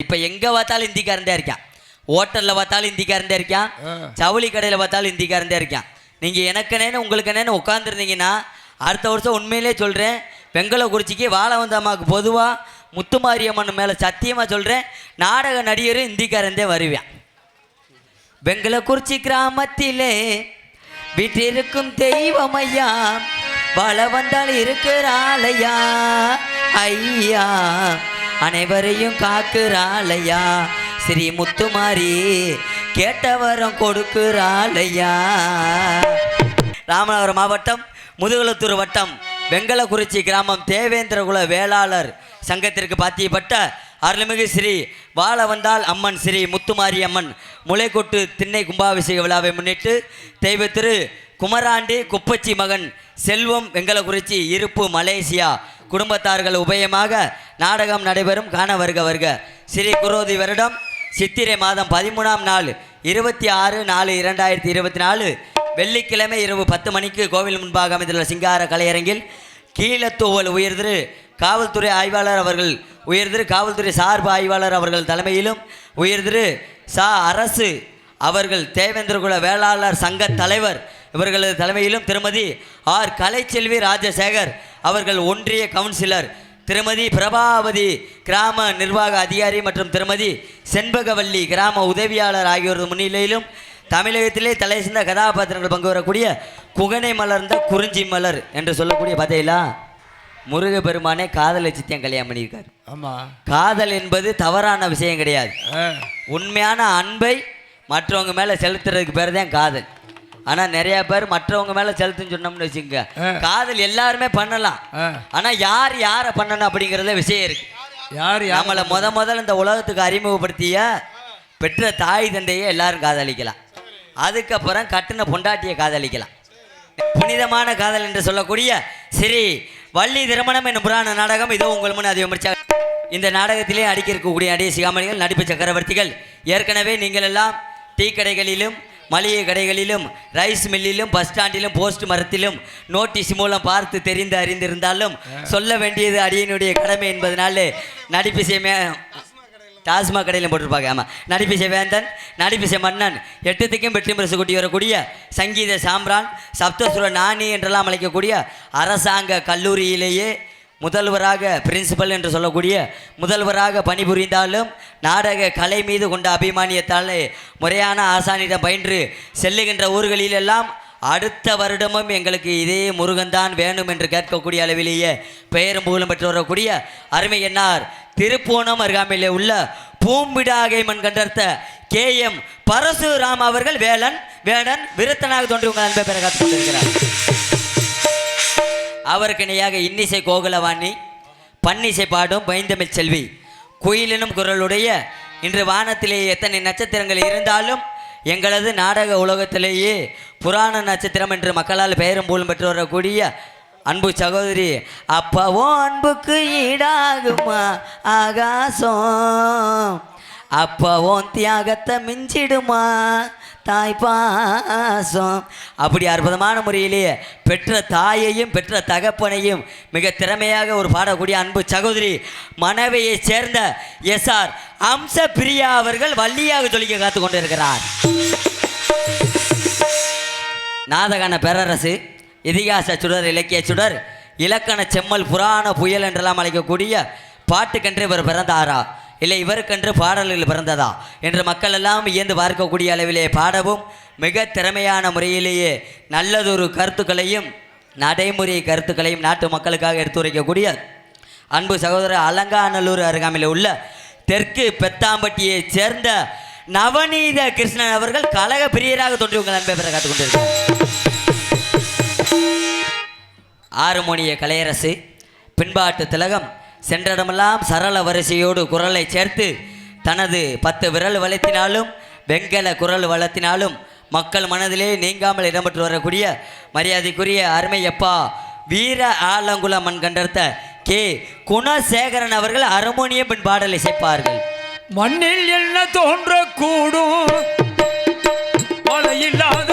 இப்போ எங்கே பார்த்தாலும் இந்திக்காரன் தான் இருக்கான் ஹோட்டலில் பார்த்தாலும் இந்திக்காரன் தான் இருக்கான் ஜவுளி கடையில் பார்த்தாலும் இந்திக்காரன் தான் இருக்கான் நீங்கள் எனக்குனேன்னு உங்களுக்குனேன்னு உட்காந்துருந்தீங்கன்னா அடுத்த வருஷம் உண்மையிலே சொல்கிறேன் வெங்கலக்குறிச்சிக்கு வாழவந்தாமாவுக்கு பொதுவாக முத்துமாரியம்மன் மேலே சத்தியமாக சொல்கிறேன் நாடக நடிகரும் இந்திக்காரன் தான் வருவேன். வெங்கலக்குறிச்சி கிராமத்திலே வீட்டிருக்கும் தெய்வம் ஐயா. வாழ வந்தால் இருக்கிறாளையா ஐயா. அனைவரையும் காக்குறாளையா? ஸ்ரீ முத்துமாரி கேட்டவரம் கொடுக்குறாளையா? ராமநாதபுரம் மாவட்டம் முதுகுளத்தூர் வட்டம் வெங்கலக்குறிச்சி கிராமம் தேவேந்திரகுல வேளாளர் சங்கத்திற்கு பாத்தியப்பட்ட அருள்மிகு ஸ்ரீ வாழ வந்தால் அம்மன் ஸ்ரீ முத்துமாரி அம்மன் முளைக்கொட்டு திண்ணை கும்பாபிஷேக விழாவை முன்னிட்டு தெய்வ திரு குமராண்டி குப்பச்சி மகன் செல்வம் வெங்கலக்குறிச்சி இருப்பு மலேசியா குடும்பத்தார்கள் உபயமாக நாடகம் நடைபெறும் காண வருக வருக. ஸ்ரீ குரோதி வருடம் சித்திரை மாதம் பதிமூணாம் நாள் இருபத்தி ஆறு நாலு இரண்டாயிரத்தி இருபத்தி நாலு. வெள்ளிக்கிழமை இரவு பத்து மணிக்கு கோவில் முன்பாக அமைந்துள்ள சிங்கார கலையரங்கில் கீழத்தூவல் உயர்திரு காவல்துறை ஆய்வாளர் அவர்கள் உயர்திரு காவல்துறை சார்பு ஆய்வாளர் அவர்கள் தலைமையிலும் உயர்திரு சா அரசு அவர்கள் தேவேந்திரகுல வேளாளர் சங்க தலைவர் இவர்களது தலைமையிலும் திருமதி ஆர் கலைச்செல்வி ராஜசேகர் அவர்கள் ஒன்றிய கவுன்சிலர் திருமதி பிரபாவதி கிராம நிர்வாக அதிகாரி மற்றும் திருமதி செண்பகவல்லி கிராம உதவியாளர் ஆகியோரது முன்னிலையிலும் தமிழகத்திலே தலை சிறந்த கதாபாத்திரங்கள் பங்கு வரக்கூடிய குகனை மலர்ந்த குறிஞ்சி மலர் என்று சொல்லக்கூடிய பார்த்தீங்களா? முருகப்பெருமானே காதலை சித்தியம் கல்யாணம் பண்ணியிருக்காரு. ஆமா. காதல் என்பது தவறான விஷயம் கிடையாது. உண்மையான அன்பை மற்றவங்க மேலே செலுத்துறதுக்கு பேர் தான் காதல். ஆனால் நிறைய பேர் மற்றவங்க மேலே செலுத்துன்னு சொன்னோம்னு வச்சுக்கோங்க. ஆ. காதல் எல்லாருமே பண்ணலாம். ஆ. ஆனால் யார் யாரை பண்ணணும் அப்படிங்கிறத விஷயம் இருக்கு. யார் நம்மளை முத முதல்ல இந்த உலகத்துக்கு அறிமுகப்படுத்திய பெற்ற தாய் தந்தையை எல்லாரும் காதலிக்கலாம். அதுக்கப்புறம் கட்டின பொண்டாட்டியை காதலிக்கலாம். புனிதமான காதல் என்று சொல்லக்கூடிய ஸ்ரீ வள்ளி திருமணம் என்னும் புராண நாடகம் இதோ உங்கள் முன் அதை விமர்சா இந்த நாடகத்திலே அடிக்க இருக்கக்கூடிய அடிய சிகாமணிகள் நடிப்பு சக்கரவர்த்திகள் ஏற்கனவே நீங்கள் எல்லாம் டீ கடைகளிலும் மளிகை கடைகளிலும் ரைஸ் மில்லிலும் பஸ் ஸ்டாண்டிலும் போஸ்ட் மரத்திலும் நோட்டீஸ் மூலம் பார்த்து தெரிந்து அறிந்திருந்தாலும் சொல்ல வேண்டியது அடியனுடைய கடமை என்பதனாலே நடிப்பிசை மே டாஸ்மாக் கடையிலும் போட்டிருப்பாங்க. ஆமாம் நடிப்பிசை வேந்தன் நடிப்பிசை மன்னன் எட்டுத்துக்கும் வெற்றி பரிசு கொட்டி வரக்கூடிய சங்கீத சாம்ரான் சப்தசுர நாணி என்றெல்லாம் அழைக்கக்கூடிய அரசாங்க கல்லூரியிலேயே முதல்வராக பிரின்சிபல் என்று சொல்லக்கூடிய முதல்வராக பணிபுரிந்தாலும் நாடக கலை மீது கொண்ட அபிமானியத்தாலே முறையான ஆசானிடம் பயின்று செல்லுகின்ற ஊர்களிலெல்லாம் அடுத்த வருடமும் எங்களுக்கு இதே முருகன்தான் வேணும் என்று கேட்கக்கூடிய அளவிலேயே பெயரும் புகழும் பெற்று வரக்கூடிய அருமை என்னார் திருப்பூணம் அருகாமையிலே உள்ள பூம்பிடாகை மண் கண்டர்த்த கே எம் பரசுராம் அவர்கள் வேலன் வேடன் விருத்தனாக தோன்றி உங்கள் அன்பை பெற காத்துக் கொண்டிருக்கிறார். அவருக்கு இணையாக இன்னிசை கோகுலவாணி பன்னிசை பாடும் பைந்தமிழ் செல்வி. குயிலினும் குரலுடைய இன்று வானத்திலே எத்தனை நட்சத்திரங்கள் இருந்தாலும் எங்களது நாடக உலகத்திலேயே புராண நட்சத்திரம் என்று மக்களால் பெயரும் பூலும் பெற்று வரக்கூடிய அன்பு சகோதரி அப்பவும் அன்புக்கு ஈடாகுமா ஆகாசம்? அப்பவும் தியாகத்தை மிஞ்சிடுமா? தாய் பாசம். அப்படி அற்புதமான முறையிலேயே பெற்ற தாயையும் பெற்ற தகப்பனையும் மிக திறமையாக ஒரு பாடக்கூடிய அன்பு சகோதரி மனைவியை சேர்ந்த எஸ் ஆர் அம்ச பிரியா அவர்கள் வள்ளியாக தொழிக்க காத்து கொண்டிருக்கிறார். நாதகான பேரரசு இதிகாச சுடர் இலக்கிய சுடர் இலக்கண செம்மல் புராண புயல் என்றெல்லாம் அழைக்கக்கூடிய பாட்டுக்கென்று இவர் பிறந்தாரா? இல்லை இவருக்கென்று பாடல்கள் பிறந்ததா? என்று மக்கள் எல்லாம் இயந்து பார்க்கக்கூடிய அளவிலே பாடவும் மிக திறமையான முறையிலேயே நல்லதொரு கருத்துக்களையும் நடைமுறை கருத்துக்களையும் நாட்டு மக்களுக்காக எடுத்துரைக்கக்கூடிய அன்பு சகோதரர் அலங்காநல்லூர் அருகாமையில் உள்ள தெற்கு பெத்தாம்பட்டியைச் சேர்ந்த நவநீத கிருஷ்ணன் அவர்கள் கழக பிரியராக தோன்றி உங்கள் அன்பை பெற காத்துக் கொண்டிருக்கிறார் ஆறுமோனிய கலையரசு பின்பாட்டு திலகம் சென்றடமெல்லாம் சரள வரிசையோடு குரலை சேர்த்து தனது பத்து விரல் வளர்த்தினாலும் வெங்கல குரல் வளர்த்தினாலும் மக்கள் மனதிலே நீங்காமல் இடம்பெற்று வரக்கூடிய மரியாதைக்குரிய அருமையப்பா வீர ஆலங்குல மண் கண்டர்த்த கே. குணசேகரன் அவர்கள் அருமோனிய பின் பாடல் இசைப்பார்கள். மண்ணில் என்ன தோன்றக்கூடும்? மழை இல்லாத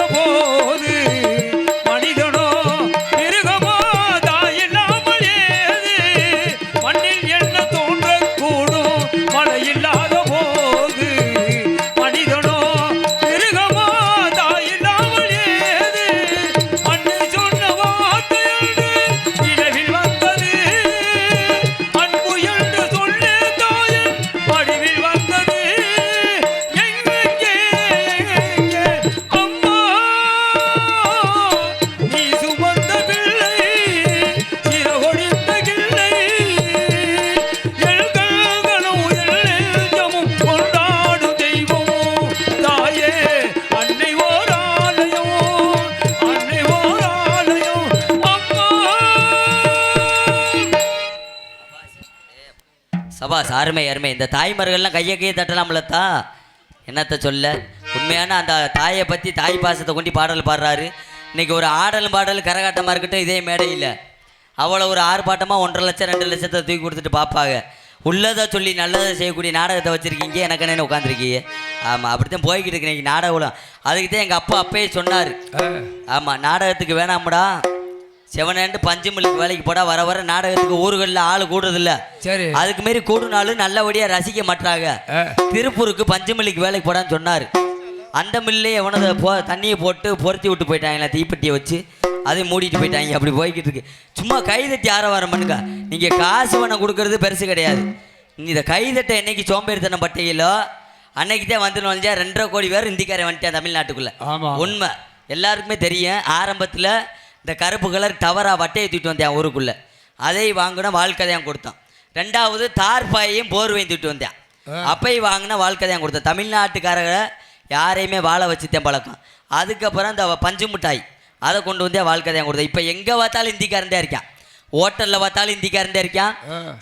அருமை அருமை. இந்த தாய்மார்கள்லாம் கையை கையை தட்டலாம்லத்தா? என்னத்த சொல்ல? உண்மையான அந்த தாயை பற்றி தாய் பாசத்தை கொண்டு பாடல் பாடுறாரு. இன்னைக்கு ஒரு ஆடல் பாடல் கரகாட்டமாக இருக்கட்டும் இதே மேடையில். அவ்வளோ ஒரு ஆர்ப்பாட்டமாக ஒன்றரை லட்சம் ரெண்டு லட்சத்தை தூக்கி கொடுத்துட்டு பார்ப்பாங்க உள்ளதை சொல்லி நல்லதை செய்யக்கூடிய நாடகத்தை வச்சுருக்கீங்க எனக்கு என்ன உட்காந்துருக்கீங்க ஆமாம் அப்படித்தான் போய்கிட்டு இருக்கு இன்னைக்கு நாடகம் அதுக்கு தான் எங்கள் அப்பா அப்பயே சொன்னார். ஆமாம் நாடகத்துக்கு வேணாம்டா. செவனேண்டு பஞ்சமில்லுக்கு வேலைக்கு போடா வர வர நாடகத்துக்கு ஊர்களில் ஆள் கூடுறதில்ல. சரி. அதுக்கு மாரி கூடுனாலும் நல்லபடியாக ரசிக்க மாட்டாங்க. திருப்பூருக்கு பஞ்சமில்லிக்கு வேலைக்கு போடான்னு சொன்னார். அந்த மில்லே எவனதை போ தண்ணியை போட்டு பொருத்தி விட்டு போயிட்டாங்களா தீப்பெட்டியை வச்சு. அதை மூடிட்டு போயிட்டாங்க அப்படி போய்கிட்டு இருக்கு. சும்மா கைதட்டி ஆரவாரம் பண்ணுங்க. நீங்கள் காசு பணம் கொடுக்கறது பெருசு கிடையாது. நீ இந்த கைதட்டை என்னைக்கு சோம்பேறித்தனம் பட்டியலோ அன்னைக்கு தான் வந்து நுழைஞ்சா ரெண்டரை கோடி பேர் இந்திக்காரன் வந்துட்டான் தமிழ்நாட்டுக்குள்ளே. உண்மை. எல்லாருக்குமே தெரியும். ஆரம்பத்தில் இந்த கருப்பு கலர் டவரா வட்டையை தூக்கிட்டு வந்தேன் ஊருக்குள்ளே. அதை வாங்கின வாழ்க்கை தான் கொடுத்தான். ரெண்டாவது தார்பாயையும் போர்வையும் தூக்கிட்டு வந்தேன். அப்பையும் வாங்கின வாழ்க்கை தான் கொடுத்தேன். தமிழ்நாட்டுக்காரரை யாரையுமே வாழ வச்சுத்தேன் பழக்கம். அதுக்கப்புறம் இந்த பஞ்சு மிட்டாய் அதை கொண்டு வந்தே வாழ்க்கை தான் கொடுத்தேன். இப்போ எங்கே பார்த்தாலும் இந்திக்காரந்தே இருக்கான். ஹோட்டலில் பார்த்தாலும் இந்திக்காரந்தே இருக்கான்.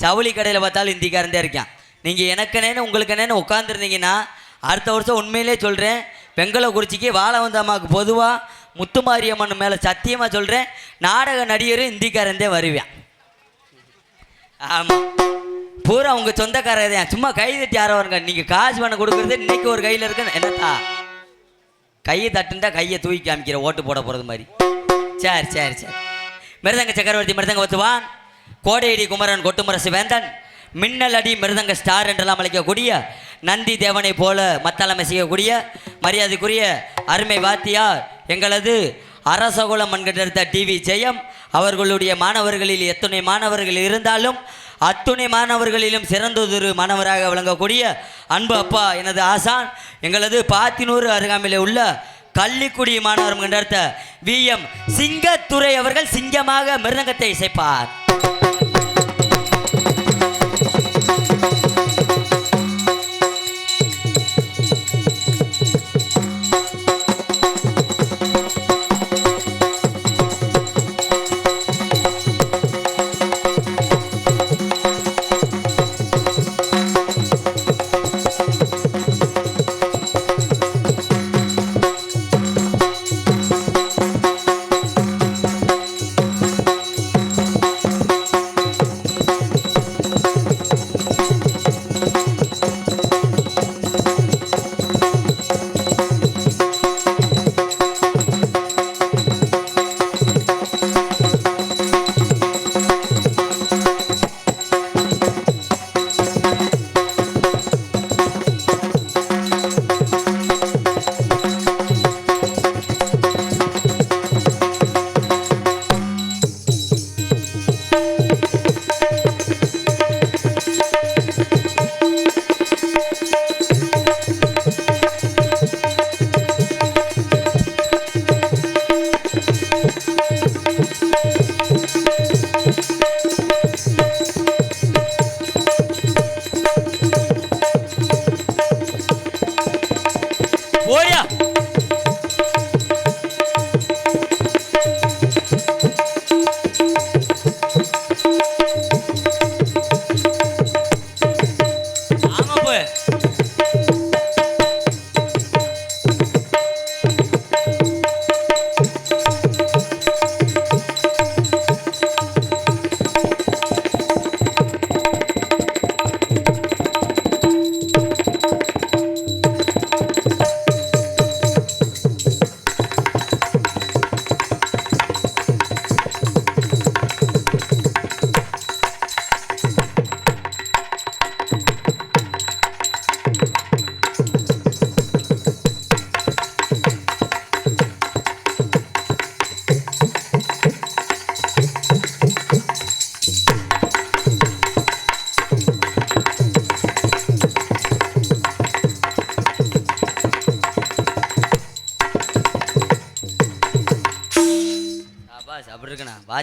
ஜவுளி கடையில் பார்த்தாலும் இந்திக்காரந்தே இருக்கான். நீங்கள் எனக்குனேன்னு உங்களுக்குனேன்னு உட்காந்துருந்தீங்கன்னா அடுத்த வருஷம் உண்மையிலே சொல்கிறேன் வெங்கலக்குறிச்சிக்கு வாழவந்தம்மாவுக்கு பொதுவாக முத்துமாரியம்மன் மேலே சத்தியமாக சொல்கிறேன் நாடக நடிகரும் இந்திக்காரந்தே வருவேன். ஆமாம் பூரா உங்கள் சொந்தக்காரர் தான். சும்மா கை தட்டி யாரோ வருங்க. நீங்கள் காசு பண்ண கொடுக்குறது இன்னைக்கு ஒரு கையில் இருக்கு. என்னத்தா? கையை தட்டுண்டா கையை தூக்கி காமிக்கிற ஓட்டு போட போகிறது மாதிரி. சரி சரி சரி. மிருதங்க சக்கரவர்த்தி மிருதங்க ஒத்துவான் கோடையடி குமரன் கொட்டுமுரசு வேந்தன். மின்னல் அடி மிருதங்க ஸ்டார் என்றெல்லாம் அழைக்கக்கூடிய நந்தி தேவனை போல மத்தளமை செய்யக்கூடிய மரியாதைக்குரிய அருமை வாத்தியார் எங்களது அரசகுலம் என்கின்ற டிவி ஜெயம். அவர்களுடைய மாணவர்களில் எத்தனை மாணவர்கள் இருந்தாலும் அத்துணை மாணவர்களிலும் சிறந்ததொரு மாணவராக விளங்கக்கூடிய அன்பு அப்பா எனது ஆசான் எங்களது பாத்தினூர் அருகாமையில் உள்ள கள்ளிக்குடி மாணவர் என்ற வி எம் சிங்கத்துறை அவர்கள் சிங்கமாக மிருதங்கத்தை இசைப்பார்.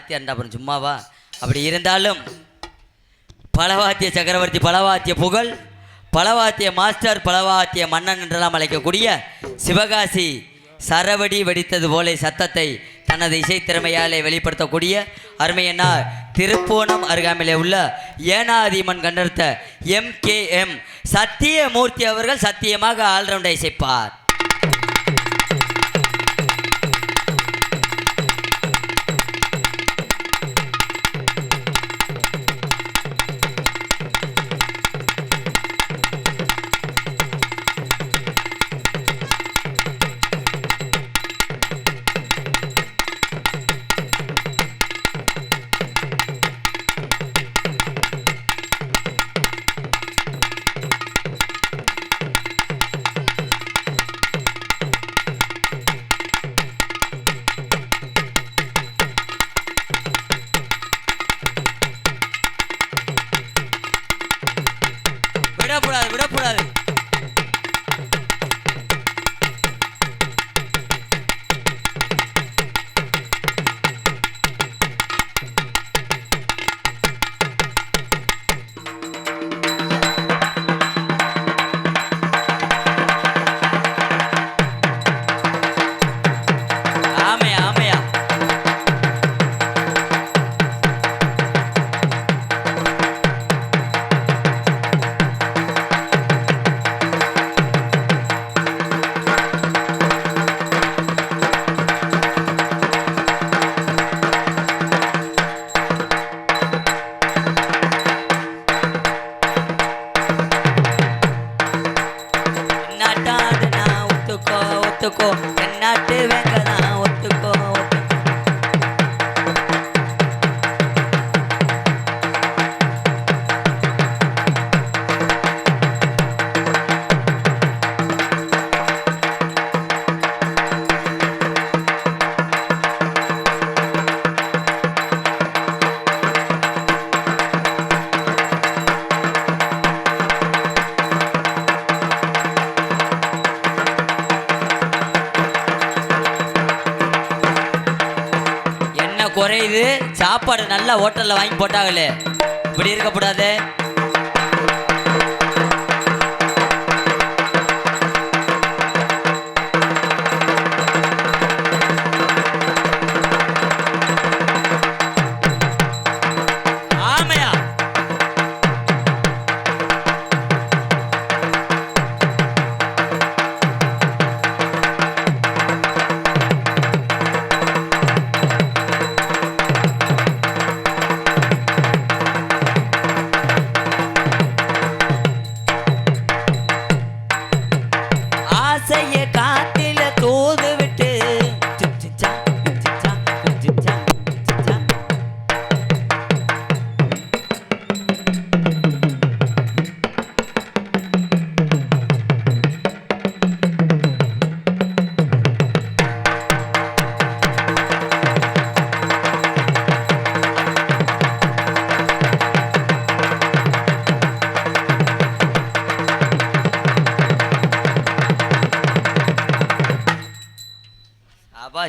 வாத்தியார்ண்டா அப்புறம் சும்மாவா? அப்படி இருந்தாலும் பலவாத்திய சக்கரவர்த்தி பலவாத்திய புகழ் பலவாத்திய மாஸ்டர் பலவாத்திய மன்னன் என்றெல்லாம் அழைக்கக்கூடிய சிவகாசி சரவடி வெடித்தது போல சத்தத்தை தனது இசைத்திறமையாலே வெளிப்படுத்தக்கூடிய அருமையன்னா திருப்போணம் அருகாமையிலே உள்ள ஏனாதிமன் கண்டெடுத்த எம் கே எம் சத்தியமூர்த்தி அவர்கள் சத்தியமாக ஆல்ரவுண்டை இசைப்பார். ஹோட்டல்ல வாங்கி போட்டாங்களே. இப்படி இருக்கக்கூடாது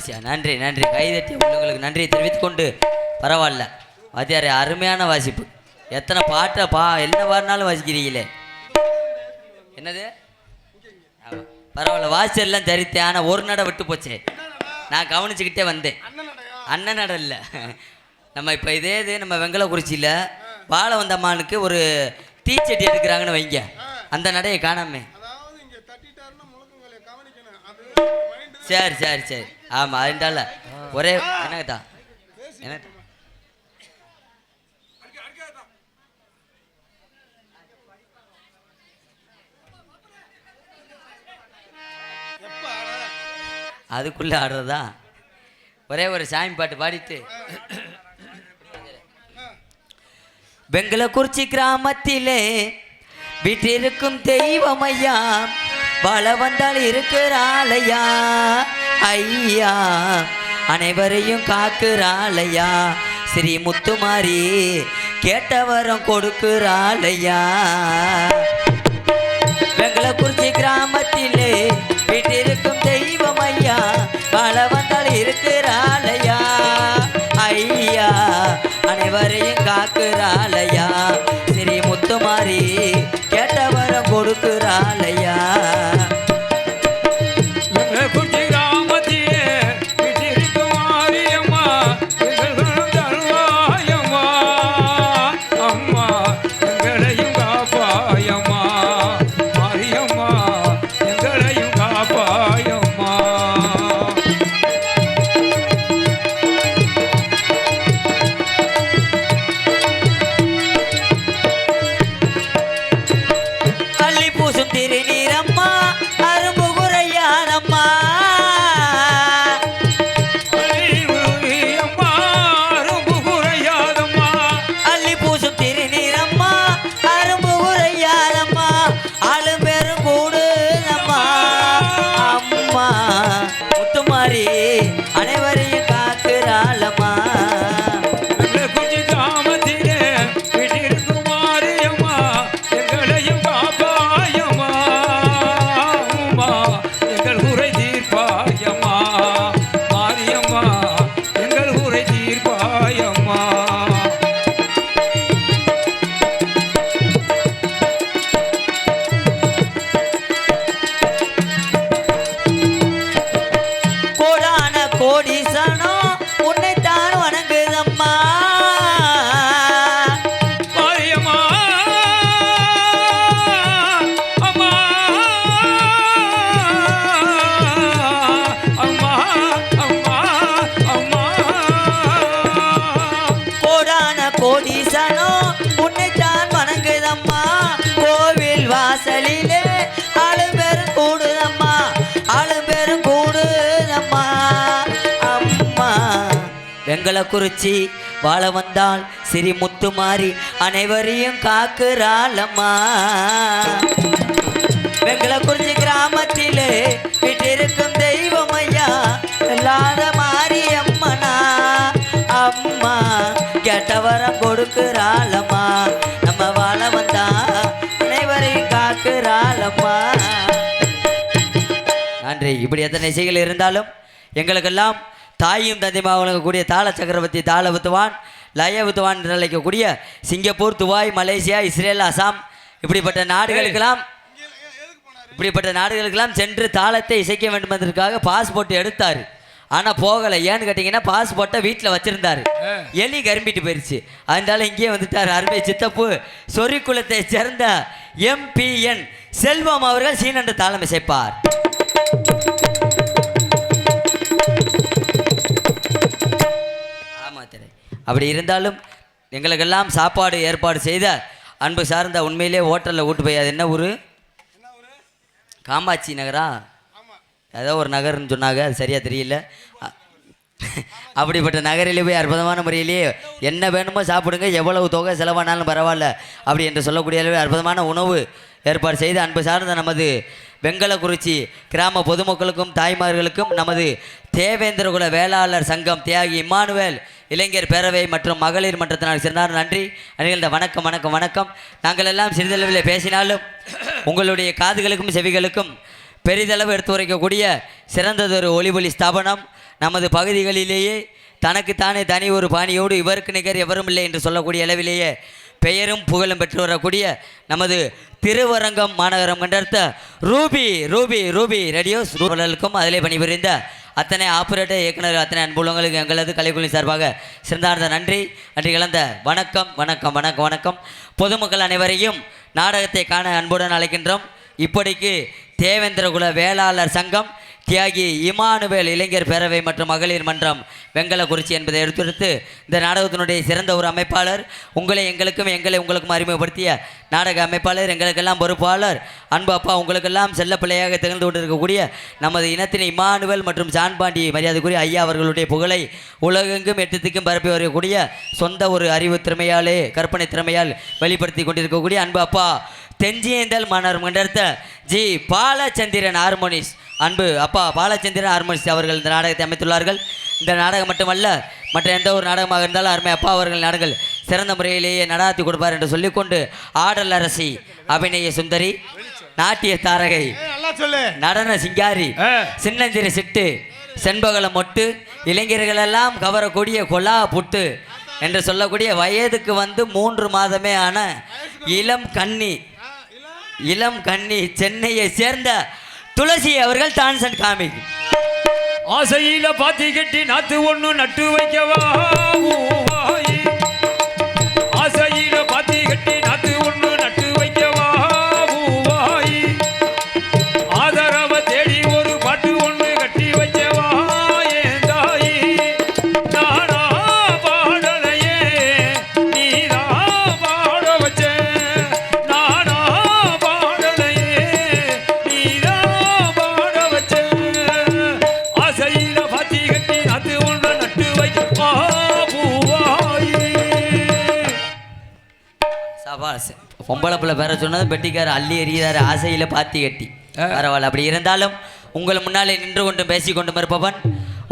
வாசியா நன்றி நன்றி. கைதட்டி உங்களுக்கு நன்றியை தெரிவித்துக் கொண்டு பரவாயில்ல. வாத்தியார் அருமையான வாசிப்பு. எத்தனை பாட்டை பா என்ன பாடினாலும் வாசிக்கிறீங்களே? என்னது? பரவாயில்ல வாசி எல்லாம் தரித்தேன் ஆனால் ஒரு நடை விட்டு போச்சே. நான் கவனிச்சுக்கிட்டே வந்தேன். அண்ணன் நட இல்லை. நம்ம இப்போ இதே இது நம்ம வெங்கலக்குறிச்சியில் வாழை வந்தம்மானுக்கு ஒரு தீச்சட்டி எடுக்கிறாங்கன்னு வைங்க. அந்த நடையை காணாமே. சரி சரி சரி. ஆமாம் அதுண்டால ஒரே என்னங்கத்தா? என்ன? அதுக்குள்ளே ஆடுறதா? ஒரே ஒரு சாமி பாட்டு பாடிட்டு. பெங்களக்குறிச்சி கிராமத்திலே வீட்டிருக்கும் தெய்வம் ஐயா. வாழ வந்தால் இருக்கிறாளையா? ஐயா அனைவரையும் காக்குறாளையா? ஸ்ரீ முத்துமாரி கேட்டவரம் கொடுக்குறாளையா? வெங்கலக்குறிச்சி கிராமத்திலே வீட்டிருக்கும் தெய்வம் ஐயா வாழ வந்தால் இருக்கிறாளையா? ஐயா அனைவரையும் காக்குறாளையா? ஸ்ரீ முத்துமாரி கொடுக்குறாளையா எங்களை குறிச்சி வாழ வந்தால் சிறி முத்து மாறி அனைவரையும் காக்குறாளம்மா. வெங்கலக்குறிச்சி கிராமத்திலே விட்டிருக்கும் தெய்வம் ஐயா இல்லாத மாரியம்மனா. அம்மா கெட்டவரம் கொடுக்குறாளம்மா. நம்ம வாழ வந்தா அனைவரையும் காக்குறாளம்மா. நன்றி. இப்படி எத்தனை இசைகள் இருந்தாலும் எங்களுக்கெல்லாம் தாயும் தந்தைமா வழங்கக்கூடிய தாள சக்கரவர்த்தி தாள வித்துவான் லய வித்துவான் என்று அழைக்கக்கூடிய Singapore Dubai Malaysia Israel Assam இப்படிப்பட்ட நாடுகளுக்கெல்லாம் இப்படிப்பட்ட நாடுகளுக்கெல்லாம் சென்று தாளத்தை இசைக்க வேண்டும் என்பதற்காக பாஸ்போர்ட் எடுத்தார். ஆனால் போகலை. ஏன்னு கேட்டிங்கன்னா பாஸ்போர்ட்டை வீட்டில் வச்சுருந்தாரு. எலி கரும்பிட்டு போயிடுச்சு அதனால இங்கேயே வந்துட்டார் அருமை சித்தப்பு. சொரிக்குளத்தை சேர்ந்த எம்பிஎன் செல்வம் அவர்கள் சீனன்று தாளம் இசைப்பார். அப்படி இருந்தாலும் எங்களுக்கெல்லாம் சாப்பாடு ஏற்பாடு செய்த அன்பு சார்ந்த உண்மையிலே ஹோட்டலில் கூட்டு போய் அது என்ன ஊர்? காமாட்சி நகரா? ஏதோ ஒரு நகர்னு சொன்னாங்க அது சரியாக தெரியல. அப்படிப்பட்ட நகரிலே போய் அற்புதமான முறையிலேயே என்ன வேணுமோ சாப்பிடுங்க எவ்வளவு தொகை செலவானாலும் பரவாயில்ல. அப்படி என்று சொல்லக்கூடிய அளவில் அற்புதமான உணவு ஏற்பாடு செய்து அன்பு சார்ந்த நமது வெங்கலக்குறிச்சி கிராம பொதுமக்களுக்கும் தாய்மார்களுக்கும் நமது தேவேந்திரகுல வேளாளர் சங்கம் தியாகி இம்மானுவேல் இளைஞர் பேரவை மற்றும் மகளிர் மன்றத்தினால் சிறந்தார். நன்றி. அணிகள வணக்கம் வணக்கம் வணக்கம். நாங்கள் எல்லாம் சிறிதளவில் பேசினாலும் உங்களுடைய காதுகளுக்கும் செவிகளுக்கும் பெரிதளவு எடுத்து உரைக்கக்கூடிய சிறந்ததொரு ஒளிபொலி ஸ்தாபனம் நமது பகுதிகளிலேயே தனக்குத்தானே தனி ஒரு பாணியோடு இவருக்கு நிகர் எவரும் இல்லை என்று சொல்லக்கூடிய அளவிலேயே பெயரும் புகழும் பெற்று வரக்கூடிய நமது திருவரங்கம் மாநகரம் கண்டர்த்த ரூபி ரூபி ரூபி ரேடியோஸ் ரூபலுக்கும் அதிலே பணிபுரிந்த அத்தனை ஆப்பரேட்டர் இயக்குநர் அத்தனை அன்புள்ளவங்களுக்கு எங்களது கலைக்குழு சார்பாக சிறந்தார்ந்த நன்றி. நன்றி கலந்த வணக்கம் வணக்கம் வணக்கம் வணக்கம். பொதுமக்கள் அனைவரையும் நாடகத்தை காண அன்புடன் அழைக்கின்றோம். இப்படிக்கு தேவேந்திரகுல வேளாளர் சங்கம் தியாகி இமானுவேல் இளைஞர் பேரவை மற்றும் மகளிர் மன்றம் வெங்கலக்குறிச்சி என்பதை எடுத்துரைத்து இந்த நாடகத்தினுடைய சிறந்த ஒரு அமைப்பாளர் உங்களை எங்களுக்கும் எங்களை உங்களுக்கும் அறிமுகப்படுத்திய நாடக அமைப்பாளர் எங்களுக்கெல்லாம் பொறுப்பாளர் அன்பு அப்பா உங்களுக்கெல்லாம் செல்ல பிள்ளையாக திகழ்ந்து கொண்டிருக்கக்கூடிய நமது இனத்தின் இமானுவேல் மற்றும் ஜான்பாண்டி மரியாதைக்குரிய ஐயா அவர்களுடைய புகழை உலகெங்கும் எட்டத்துக்கும் பரப்பி வரக்கூடிய சொந்த ஒரு அறிவு திறமையாலே கற்பனை திறமையால் வெளிப்படுத்தி கொண்டிருக்கக்கூடிய அன்பு அப்பா. தெஞ்சியந்தல் மன்னர் மண்டர்த்த ஜி பாலச்சந்திரன் ஹார்மோனிஸ். அன்பு அப்பா பாலச்சந்திரன் ஹார்மோனிஸ் அவர்கள் இந்த நாடகத்தை அமைத்துள்ளார்கள். இந்த நாடகம் மட்டுமல்ல மற்ற எந்த ஒரு நாடகமாக இருந்தாலும் அருமை அப்பா அவர்கள் நாடகங்கள் சிறந்த முறையிலேயே நடாத்தி கொடுப்பார் என்று சொல்லிக்கொண்டு ஆடல் அரசி அபிநய சுந்தரி நாட்டிய தாரகை நடன சிங்காரி. சின்னஞ்சிறு சிட்டு செண்பகல மொட்டு இளைஞர்களெல்லாம் கவரக்கூடிய கொலா புட்டு என்று சொல்லக்கூடிய வயதுக்கு வந்து மூன்று மாதமே ஆன இளம் கன்னி இளம் கன்னி சென்னையை சேர்ந்த துளசி அவர்கள் டான்ஸ் அண்ட் காமிக் ஆசையில பாத்தி கட்டி நாத்து ஒண்ணு நட்டு வைக்கவா பொம்பளை பிள்ளை பேர சொன்னது பெட்டிக்கார அள்ளி எறிகிறாரு ஆசையில் பாத்தி கட்டி. பரவாயில்ல அப்படி இருந்தாலும் உங்கள் முன்னாலே நின்று கொண்டும் பேசிக் கொண்டும் இருப்பவன்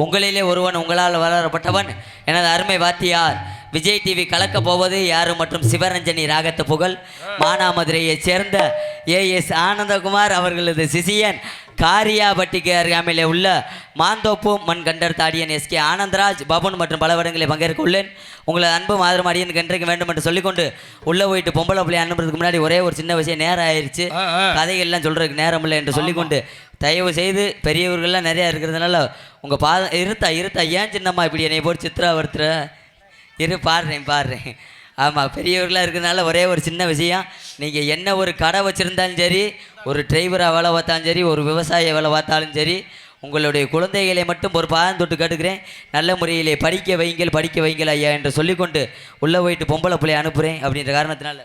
உங்களிலே ஒருவன் உங்களால் வளரப்பட்டவன். எனது அருமை வாத்தியார் விஜய் டிவி கலக்கப் போவது யாரு மற்றும் சிவரஞ்சனி ராகத்த புகழ். மானாமதுரையைச் சேர்ந்த ஏஎஸ் ஆனந்தகுமார் அவர்களது சிசியன் காரியாபட்டிக்கு அருகாமையிலே உள்ள மாந்தோப்பு மண் கண்டர் தாடியன் எஸ்கே ஆனந்தராஜ் பபுன் மற்றும் பல இடங்களில் பங்கேற்க உள்ளேன். உங்களது அன்பு மாதம் அடியன் கன்றைக்கு வேண்டும் என்று சொல்லிக்கொண்டு உள்ளே போயிட்டு பொம்பளை பிள்ளை அனுப்புறதுக்கு முன்னாடி ஒரே ஒரு சின்ன விஷயம் நேரம் ஆயிடுச்சு. கதைகள்லாம் சொல்கிறதுக்கு நேரம் இல்லை என்று சொல்லிக்கொண்டு தயவு செய்து பெரியவர்கள்லாம் நிறையா இருக்கிறதுனால உங்கள் பாதம் இருத்தா இருத்தா ஏன் சின்னம்மா இப்படி என்னை போட்டு சித்ரா வருத்துற இரு பாடுறேன் பாடுறேன். ஆமாம் பெரியவர்களாக இருக்கிறதுனால ஒரே ஒரு சின்ன விஷயம். நீங்கள் என்ன ஒரு கடை வச்சுருந்தாலும் சரி ஒரு டிரைவராக வேலை பார்த்தாலும் சரி ஒரு விவசாய வேலை பார்த்தாலும் சரி உங்களுடைய குழந்தைகளை மட்டும் ஒரு பாதம் தொட்டு கேட்டுக்கிறேன். நல்ல முறையிலே படிக்க வைங்கள் படிக்க வைங்கள் ஐயா என்று சொல்லிக்கொண்டு உள்ளே போயிட்டு பொம்பளை பிள்ளைய அனுப்புகிறேன் அப்படின்ற காரணத்தினால.